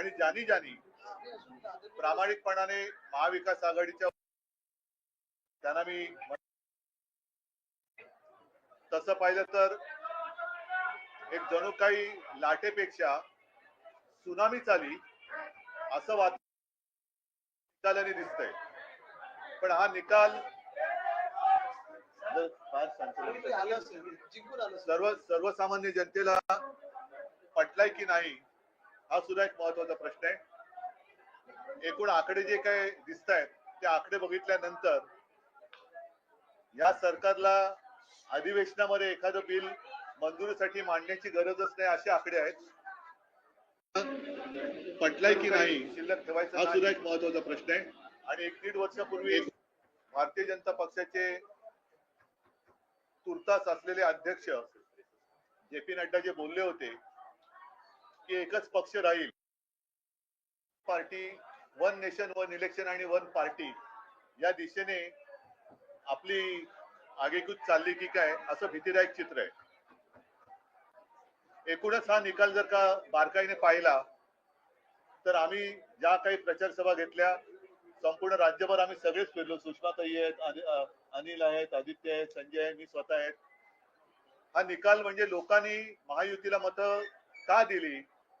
आणि ज्यांनी ज्यांनी प्रामाणिकपणाने महाविकास आघाडीच्या त्यांना मी तसं पाहिलं तर एक जणू काही लाटेपेक्षा सुनामीच आली असं निकालाने दिसतंय पण हा निकाल. सर्व सर्वसामान्य जनतेला पटलाय की नाही हा सुद्धा एक महत्त्वाचा प्रश्न आहे. एकूण आकडे जे काही दिसत आहेत ते आकडे बघितल्यानंतर या सरकारला अधिवेशनामध्ये एखादं बिल मंजुरीसाठी मांडण्याची गरजच नाही असे आकडे आहेत. पटलाय की नाही शिल्लक ठेवायचा हा सुद्धा एक महत्त्वाचा प्रश्न आहे. आणि एक दीड वर्षापूर्वी भारतीय जनता पक्षाचे तुर्तास असलेले अध्यक्ष जे पी नड्डा जे बोलले होते की एकच पक्ष राहील. Party one nation one election आणि वन पार्टी या दिशेने आपली आगेकूच चालली की काय असं भीतीदायक चित्र आहे. एकूणच हा निकाल जर का बारकाईने पाहिला तर आम्ही ज्या काही प्रचार सभा घेतल्या संपूर्ण राज्यभर आम्ही सगळेच फिरलो. सुषमाताई आहेत अनिल आहेत आदित्य आहेत संजय आहे मी स्वतः आहेत. हा निकाल म्हणजे लोकांनी महायुतीला मतं का दिली?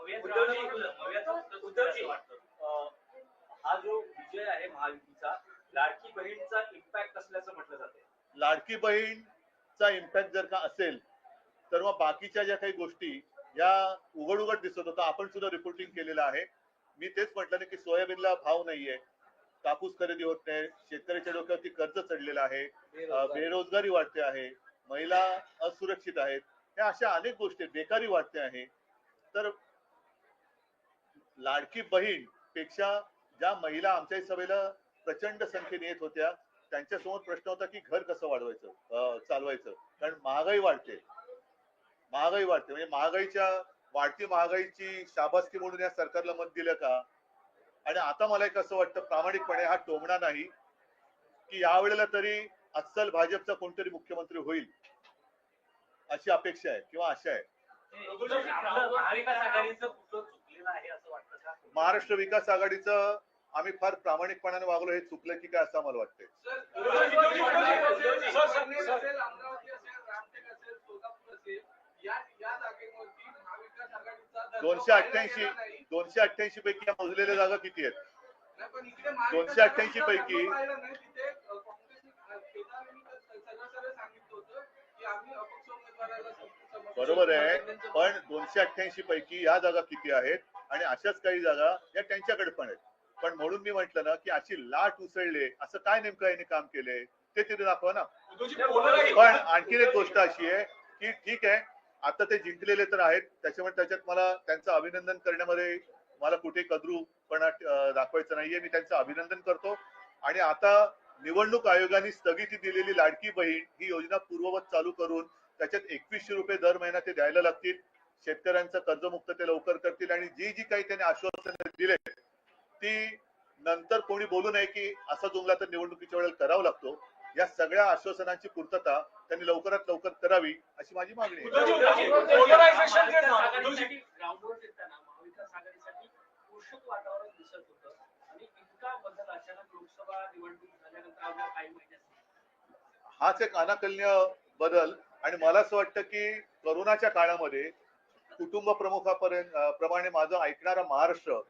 उद्धवजी हा जो विजय आहे महायुतीचा लाडकी बहीणचा इम्पॅक्ट असल्याचं म्हटलं जाते लाडकी बहीणचा इम्पॅक्ट जर का असेल तर मग बाकीच्या ज्या काही गोष्टी या उघड उघड दिसत होता आपण सुद्धा रिपोर्टिंग केलेलं आहे. मी तेच म्हटलं ना की सोयाबीनला भाव नाहीये कापूस खरेदी होत नाही शेतकऱ्याच्या डोक्यावरती कर्ज चढलेलं आहे बेरोजगारी. वाढते आहे महिला असुरक्षित आहेत ह्या अशा अनेक गोष्टी आहेत. बेकारी वाढते आहे. तर लाडकी बहीणपेक्षा ज्या महिला आमच्या सभेला प्रचंड संख्येने येत होत्या त्यांच्यासमोर प्रश्न होता की घर कसं वाढवायचं चालवायचं. कारण महागाई वाढते. महागाई वाढते. म्हणजे महागाईच्या वाढती महागाईची शाबासकी म्हणून या सरकारला मत दिलं का? आणि आता मला एक असं वाटतं प्रामाणिकपणे हा टोमणा नाही की यावेळेला तरी अस्सल भाजपचा कोणतरी मुख्यमंत्री होईल अशी अपेक्षा आहे किंवा आशा आहे. महाराष्ट्र विकास आघाडीचं आम्ही फार प्रामाणिकपणाने वागलो हे चुकलं की काय असं मला वाटतंय. दोनशे अठ्ठ्याऐंशी. दोनशे अठ्ठ्याऐंशी पैकी या मोजलेल्या जागा किती आहेत? नाही, पण इकडे महाविकास दोनशे अठ्ठ्याऐंशी पैकी- आम्ही अपक्ष उमेदवाराला बरोबर आहे. पण दोनशे अठ्ठ्याऐंशी पैकी या जागा किती आहेत? आणि अशाच काही जागा या त्यांच्याकडे पण आहेत. पण म्हणून मी म्हंटल ना की अशी लाट उसळले. असं काय नेमकं यांनी काम केले? ते तिथे दाखवा ना. पण आणखीन एक गोष्ट अशी आहे की ठीक आहे आता ते जिंकलेले तर आहेत. त्याच्यामुळे त्याच्यात मला त्यांचं अभिनंदन करण्यामध्ये मला कुठे कद्रूपणा दाखवायचं नाहीये. मी त्यांचं अभिनंदन करतो. आणि आता निवडणूक आयोगाने स्थगिती दिलेली लाडकी बहीण ही योजना पूर्ववत चालू करून त्याच्यात एकवीसशे रुपये दर महिना ते द्यायला लागतील. शेतकऱ्यांचं कर्जमुक्त ते लवकर करतील आणि जी जी काही त्यांनी आश्वासन दिले ती नंतर कोणी बोलू नये की असा जुमला तर निवडणुकीच्या वेळेला करावा लागतो. या सगळ्या आश्वासनांची पूर्तता त्यांनी लवकरात लवकर करावी अशी माझी मागणी आहे. हाच एक अनाकलनीय बदल आणि मला असं वाटतं की करोनाच्या काळामध्ये कुटुंब प्रमुखापर्यंत प्रमाणे माझं ऐकणारा महाराष्ट्र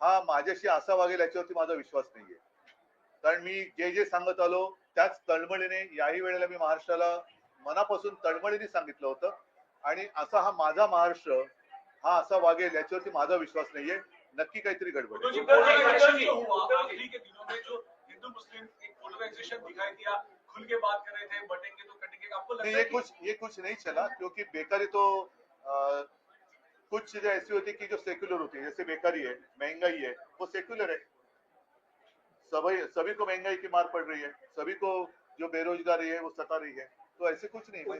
हा माझ्याशी असा वागेल याच्यावरती माझा विश्वास नाहीये. कारण मी जे जे सांगत आलो त्याच तळमळीने याही वेळेला मी महाराष्ट्राला मनापासून तळमळीने सांगितलं होतं. आणि असा हा माझा महाराष्ट्र हा असा वागेल याच्यावरती माझा विश्वास नाहीये. नक्की काहीतरी गडबड हिंदू मुस्लिम एक पोलराइजेशन दिखाई दिया. खुल के बात कर रहे थे बटेंगे तो नहीं ये कुछ ये कुछ नहीं चला क्योंकि बेकारी तो आ, कुछ चीज़ें ऐसी होती कि जो सेक्युलर होती है जैसे बेकारी है महँगाई है वो सेक्युलर है। सभी सभी को महँगाई की मार पड़ रही है सभी को जो बेरोजगारी है वो सता रही है। तो ऐसे कुछ नहीं है।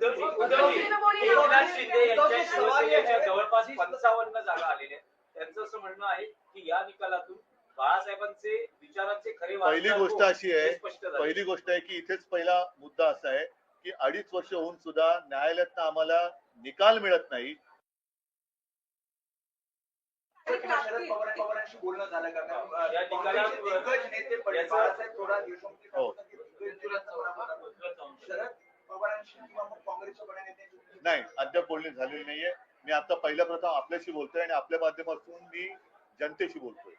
जवळपास पंचावन्न जागा आलेल्या त्यांचं असं म्हणणं आहे की या निकालातून बाळासाहेबांचे विचारांचे खरे पहिली गोष्ट अशी हे आहे पहिली गोष्ट आहे की इथेच पहिला मुद्दा असा आहे की अडीच वर्ष होऊन सुद्धा न्यायालयातनं आम्हाला निकाल मिळत नाही. हो. नाही अद्याप बोलणी झालेली नाहीये. मी आता पहिल्या प्रथम आपल्याशी बोलतोय आणि आपल्या माध्यमातून मी जनतेशी बोलतोय.